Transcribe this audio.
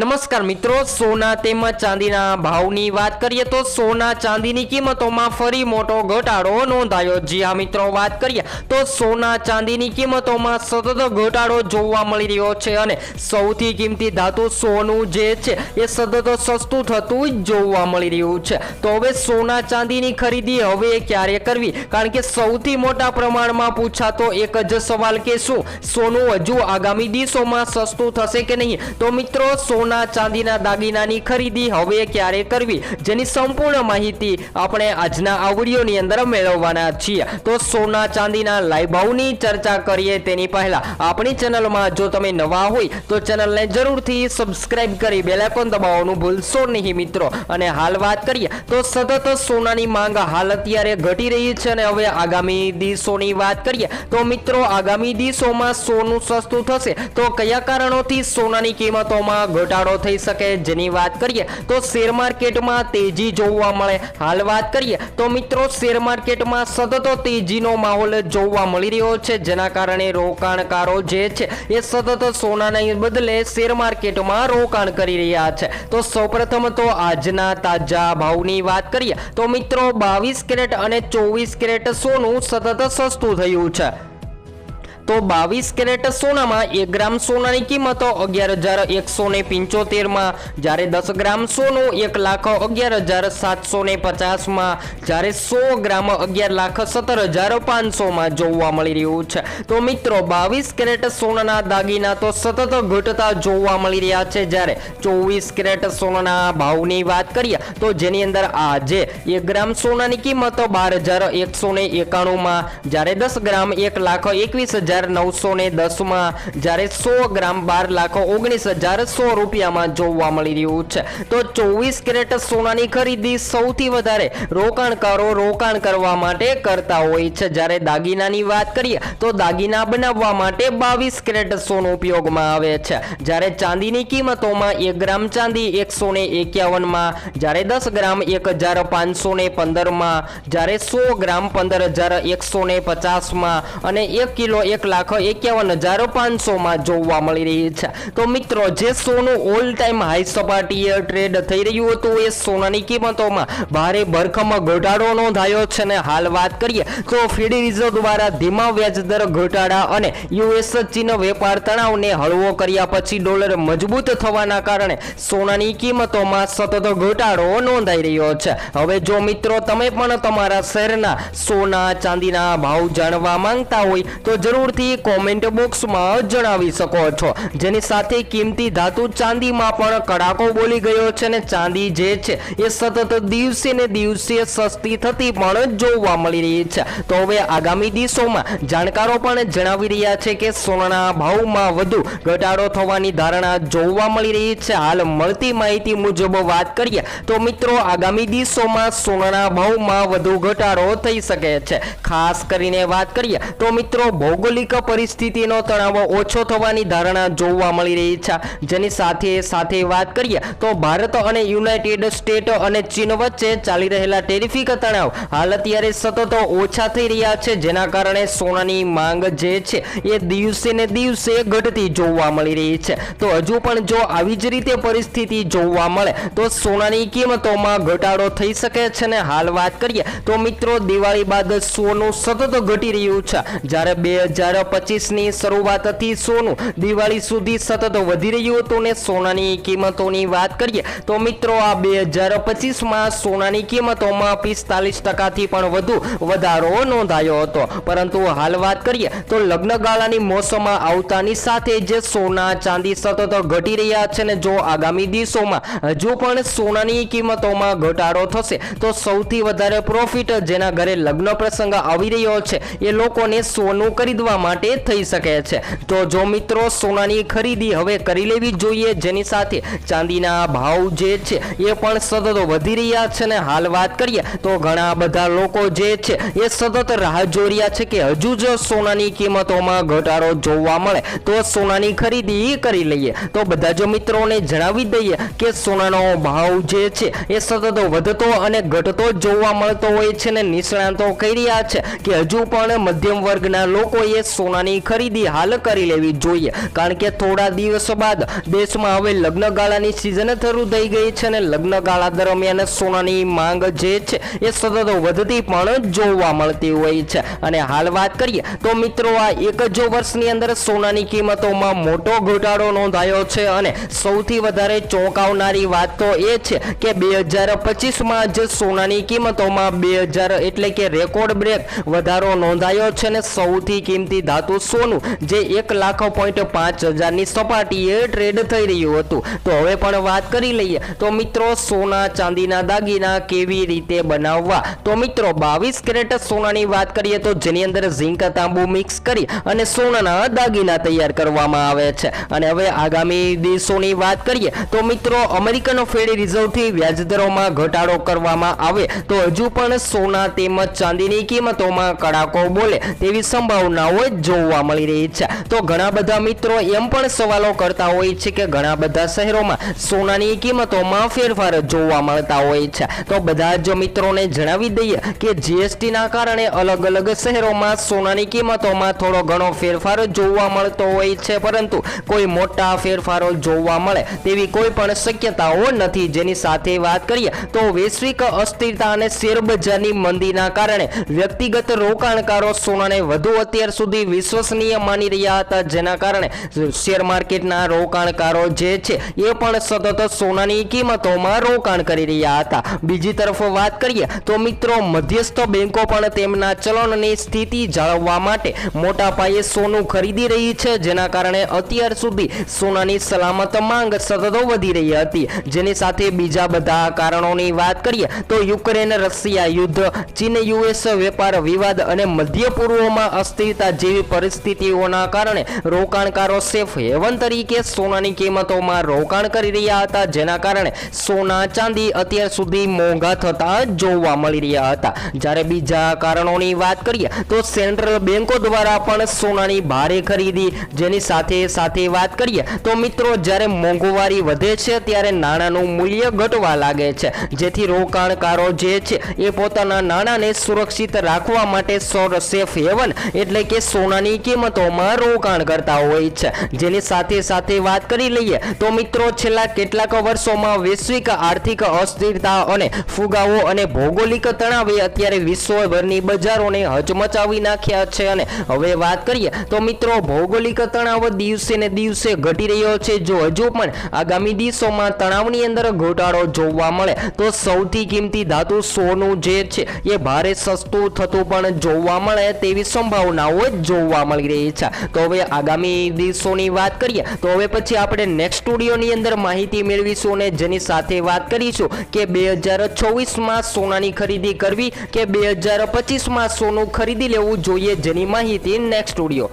નમસ્કાર મિત્રો, સોના તેમજ ચાંદીના ભાવની વાત કરીએ તો સોના ચાંદીની કિંમતોમાં ફરી મોટો ઘટાડો નોંધાયો. જી હા મિત્રો, વાત કરીએ તો સોના ચાંદીની કિંમતોમાં સતત ઘટાડો જોવા મળી રહ્યો છે અને સૌથી કિંમતી ધાતુ સોનું જે છે એ સતત સસ્તું થતું જોવા મળી રહ્યું છે. તો હવે સોના ચાંદીની ખરીદી હવે ક્યારે કરવી? કારણ કે સૌથી મોટા પ્રમાણમાં પૂછાતો એક જ સવાલ કે શું? સોનું હજુ આગામી દિવસોમાં સસ્તું થશે કે નહીં? તો મિત્રો, સોના ચાંદીના, દાગીનાની ખરીદી હવે ક્યારે કરવી જેની સંપૂર્ણ માહિતી આપણે આજના આ અંદર મેળવવાના છીએ. તો સોના, ચાંદીના લાઈવ ભાવની ચર્ચા કરીએ તેની પહેલા. આપણી ચેનલમાં જો તમે નવા હોય તો ચેનલને જરૂરથી સબસ્ક્રાઇબ કરી બેલ આઇકોન દબાવવાનું ભૂલશો નહીં મિત્રો. અને હાલ વાત કરીએ તો સતત સોનાની માંગ હાલ અત્યારે ઘટી રહી છે અને હવે આગામી દિવસોની વાત કરીએ તો મિત્રો આગામી દિવસોમાં સોનું સસ્તું થશે. તો કયા કારણોથી સોનાની કિંમતોમાં ઘટાડો થઈ શકે જેની વાત કરીએ તો શેર માર્કેટમાં તેજી જોવા મળે. હાલ વાત કરીએ તો મિત્રો શેર માર્કેટમાં સતત તેજીનો માહોલ જોવા મળી રહ્યો છે. જેના કારણે રોકાણકારો જે છે એ સતત સોનાના બદલે શેર માર્કેટમાં રોકાણ કરી રહ્યા છે. તો સૌપ્રથમ તો આજના તાજા ભાવની વાત કરીએ તો મિત્રો બાવીસ કેરેટ અને ચોવીસ કેરેટ સોનું સતત સસ્તું થયું છે. તો બાવીસ કેરેટ સોનામાં એક ગ્રામ સોનાની કિંમતો અગિયાર હજાર એકસો ને પિંચોતેરમાં. જ્યારે દસ ગ્રામ સોનું એક લાખ અગિયાર હજાર સાતસો ને પચાસમાં. જ્યારે સો ગ્રામ અગિયાર લાખ સત્તર હજાર પાંચસોમાં જોવા મળી રહ્યું છે. તો મિત્રો, બાવીસ કેરેટ સોનાના દાગીના તો સતત ઘટતા જોવા મળી રહ્યા છે. જ્યારે ચોવીસ કેરેટ સોનાના ભાવની વાત કરીએ, તો જેની અંદર આજે એક ગ્રામ સોનાની કિંમત બાર હજાર એકસો ને એકાણુંમાં. જ્યારે દસ ગ્રામ એક લાખ એકવીસ હજાર નવસો ને દસમાં જ્યારે સો ગ્રામ બાર લાખ ઓગણીસ હજાર સો રૂપિયામાં જોવા મળી રહ્યું છે. તો ચોવીસ કેરેટ સોનાની ખરીદી સૌથી વધારે રોકાણકારો રોકાણ કરવા માટે કરતા હોય છે. જ્યારે દાગીનાની વાત કરીએ તો દાગીના બનાવવા માટે બાવીસ કેરેટ સોનું ઉપયોગમાં આવે છે. જ્યારે ચાંદીની કિંમતોમાં એક ગ્રામ ચાંદી એકસો ને એકાવનમાં, જ્યારે દસ ગ્રામ એક હજાર પાંચસો ને પંદરમાં, જ્યારે સો ગ્રામ પંદર હજાર એકસો ને પચાસમાં અને એક કિલો એક લાખ એકાવન હજાર પાંચસોમાં જોવા મળી રહી છે. તો મિત્રો, જે સોનું ઓલ ટાઈમ હાઈ સપાટીએ ટ્રેડ થઈ રહ્યું હતું, એ સોનાની કિંમતોમાં ભારે ભરખમ ઘટાડો નોંધાયો છે ને હાલ વાત કરીએ, તો ફેડરલ રિઝર્વ દ્વારા ધીમા વ્યાજદર ઘટાડા અને યુએસ ચીન વેપાર તણાવને હળવો કર્યા પછી ડોલર મજબૂત થવાના કારણે સોનાની કિંમતોમાં સતત ઘટાડો નોંધાઈ રહ્યો છે. હવે જો મિત્રો, તમે પણ તમારા શહેરના સોના ચાંદીના ભાવ જાણવા માંગતા હોય, તો જરૂરથી કોમેન્ટ બોક્સમાં જણાવી શકો છો. જેની સાથે કિંમતી ધાતુ ચાંદીમાં પણ કડાકો બોલી ગયો છે અને ચાંદી જે છે એ સતત દિવસે ને દિવસે સસ્તી થતી પણ જોવા મળી રહી છે. તો હવે આગામી દિવસોમાં જાણકારો પણ જણાવી રહ્યા છે કે સોનાના ભાવમાં વધુ ઘટાડો થવાની ધારણા જોવા મળી રહી છે. હાલ મળતી માહિતી મુજબ વાત કરીએ તો મિત્રો આગામી દિવસોમાં સોનાના ભાવમાં વધુ ઘટાડો થઈ શકે છે. ખાસ કરીને વાત કરીએ તો મિત્રો ભૌગોલિક પરિસ્થિતિનો તણાવ ઓછો થવાની ધારણા જોવા મળી રહી છે. જેની સાથે સાથે વાત કરીએ તો ભારત અને યુનાઇટેડ સ્ટેટ અને ચીન વચ્ચે ચાલી રહેલા ટેરિફિક તણાવ હાલ અત્યારે સતત ઓછા થઈ રહ્યા છે. જેના કારણે સોનાની માંગ જે છે એ દિવસે ને દિવસે ઘટતી જોવા મળી રહી છે. તો હજુ પણ જો આવી જ રીતે પરિસ્થિતિ જોવા મળે તો સોનાની કિંમતોમાં ઘટાડો થઈ શકે છે ને? હાલ વાત કરીએ તો મિત્રો દિવાળી બાદ સોનું સતત ઘટી રહ્યું છે. જ્યારે બે હજાર પચીસની શરૂઆતથી સોનું. દિવાળી સુધી સતત વધી રહ્યું હતું ને સોનાની કિંમતોની વાત કરીએ તો મિત્રો આ બે હજાર પચીસમાં સોનાની કિંમતોમાં પિસ્તાલીસ ટકાથી પણ વધુ વધારો નોંધાયો હતો. પરંતુ હાલ વાત કરીએ તો લગ્નગાળાની મોસમમાં આવતાની સાથે જે સોના ચાંદી સતત ઘટી રહ્યા છે ને જો આગામી દિવસોમાં હજુ પણ સોનાની કિંમતોમાં ઘટાડો થશે તો સૌથી વધારે પ્રોફિટ જેના ઘરે લગ્ન પ્રસંગ આવી રહ્યો છે એ લોકોને સોનું ખરીદવા માટે થઈ શકે છે. તો જો મિત્રો સોનાની ખરીદી હવે કરી લેવી જોઈએ, જેની સાથે ચાંદીના ભાવ જે છે એ પણ સતત વધી રહ્યા છે ને હાલ વાત કરીએ તો ઘણા બધા લોકો જે છે એ સતત રાહ જોઈ રહ્યા છે કે હજુ જો સોનાની કિંમતોમાં ઘટાડો જોવા મળે. તો સોનાની ખરીદી કરી લઈએ. તો બધા જો મિત્રોને જણાવી દઈએ કે સોનાનો ભાવ જે છે એ સતત વધતો અને ઘટતો જોવા મળતો હોય છે ને નિષ્ણાંતો કહી રહ્યા છે કે હજુ પણ મધ્યમ વર્ગના લોકોએ સોનાની ખરીદી હાલ કરી લેવી જોઈએ. કારણ કે થોડા દિવસો બાદ દેશમાં હવે લગ્નગાળાની સિઝન શરૂ થઈ ગઈ છે અને લગ્નગાળા દરમિયાન સોનાની માંગ જે છે એ સતત વધતી પણ જોવા મળતી હોય છે. અને હાલ વાત કરીએ તો મિત્રો આ એક જ વર્ષની અંદર સોનાની કિંમતોમાં મોટો ઘટાડો નોંધાયો છે અને સૌથી વધારે ચોંકાવનારી વાત તો એ છે કે બે હજાર પચીસમાં જ સોનાની કિંમતોમાં બે હજાર એટલે કે રેકોર્ડ બ્રેક વધારો નોંધાયો છે અને સૌથી કિંમતી ધાતુ સોનું, જે એક લાખ પોઈન્ટ પાંચ હજારની સપાટીએ ટ્રેડ થઈ રહ્યું હતું. તો હવે પણ વાત કરી લઈએ, તો મિત્રો સોના ચાંદીના દાગીના કેવી રીતે બનાવવા? તો મિત્રો બાવીસ કેરેટ સોનાની વાત કરીએ તો જેની અંદર ઝીંક તાંબુ મિક્સ કરી અને સોનાના દાગીના તૈયાર કરવામાં આવે છે. અને હવે આગામી દિવસોની વાત કરીએ, તો મિત્રો અમેરિકન ફેડ રિઝર્વથી વ્યાજદરોમાં ઘટાડો કરવામાં આવે, તો હજુ પણ સોના તેમજ ચાંદીની કિંમતોમાં કડાકો બોલે તેવી સંભાવનાઓ જોવા મળી રહી છે. તો ઘણા બધા મિત્રો એમ પણ સવાલો કરતા હોય છે કે ઘણા બધા શહેરોમાં સોનાની કિંમતોમાં ફેરફાર જોવા મળતા હોય છે. તો બધા જ મિત્રોને જણાવી દઈએ કે જીએસટી ના કારણે અલગ અલગ શહેરોમાં સોનાની કિંમતોમાં થોડો ઘણો ફેરફાર જોવા મળતો હોય છે. પરંતુ કોઈ મોટા ફેરફારો જોવા મળે તેવી કોઈ પણ શક્યતાઓ નથી. જેની સાથે વાત કરીએ તો વૈશ્વિક અસ્થિરતા અને શેરબજારની મંદીના કારણે વ્યક્તિગત રોકાણકારો સોનાને વધુ અત્યાર સુધી વિશ્વસનીય માની રહ્યા હતા. જેના કારણે શેર માર્કેટના રોકાણકારો જે છે, એ પણ સતત સોનાની કિંમતોમાં રોકાણ કરી રહ્યા હતા. બીજી તરફ વાત કરીએ તો મિત્રો, મધ્યસ્થ બેન્કો પણ તેમના ચલણની સ્થિતિ જાળવવા માટે મોટા પાયે સોનું ખરીદી રહી છે. જેના કારણે અત્યાર સુધી સોનાની સલામત માંગ સતત વધી રહી હતી. જેની સાથે બીજા બધા કારણોની વાત કરીએ તો યુક્રેન, રશિયા યુદ્ધ, ચીન, યુએસ વેપાર વિવાદ અને મધ્ય પૂર્વમાં અસ્થિરતા જેવી પરિસ્થિતિઓના કારણે રોકાણકારો સેફ હેવન તરીકે સોનાની કિંમતોમાં રોકાણ કરી રહ્યા હતા, જેના કારણે સોના ચાંદી અત્યાર સુધી મોંઘા થતા જોવા મળી રહ્યા હતા. જ્યારે બીજા કારણોની વાત કરીએ, તો સેન્ટ્રલ બેન્કો દ્વારા પણ સોનાની ભારે ખરીદી, જેની સાથે સાથે વાત કરીએ, તો મિત્રો જ્યારે મોંઘવારી વધે છે, ત્યારે નાણાંનું મૂલ્ય ઘટવા લાગે છે. જેથી રોકાણકારો જે છે, એ પોતાના નાણાંને સુરક્ષિત રાખવા માટે સોર સેફ હેવન, એટલે કે સોનાની કિંમતોમાં રોકાણ કરતા હોય છે. જેની સાથે સાથે વાત કરી લઈએ તો મિત્રો છેલ્લા કેટલાક વર્ષોમાં વૈશ્વિક આર્થિક અસ્થિરતા અને ફુગાવો અને ભૌગોલિક તણાવે અત્યારે વિશ્વભરની બજારોને હચમચાવી નાખ્યા છે અને હવે વાત કરીએ તો મિત્રો ભૌગોલિક તણાવ દિવસે ને દિવસે ઘટી રહ્યો છે. જો હજુ પણ આગામી દિવસોમાં તણાવની અંદર ઘટાડો જોવા મળે તો સૌથી કિંમતી ધાતુ સોનું જે છે એ ભારે સસ્તું થતું પણ જોવા મળે તેવી સંભાવનાઓ જોવા મળી રહી છે. તો હવે આગામી દિવસોની વાત કરીએ, તો હવે પછી આપણે નેક્સ્ટ સ્ટુડિયોની અંદર માહિતી મેળવીશું અને જેની સાથે વાત કરીશું કે બે હજાર ચોવીસમાં સોનાની ખરીદી કરવી કે બે હજાર પચીસમાં સોનું ખરીદી લેવું જોઈએ જેની માહિતી નેક્સ્ટ સ્ટુડિયો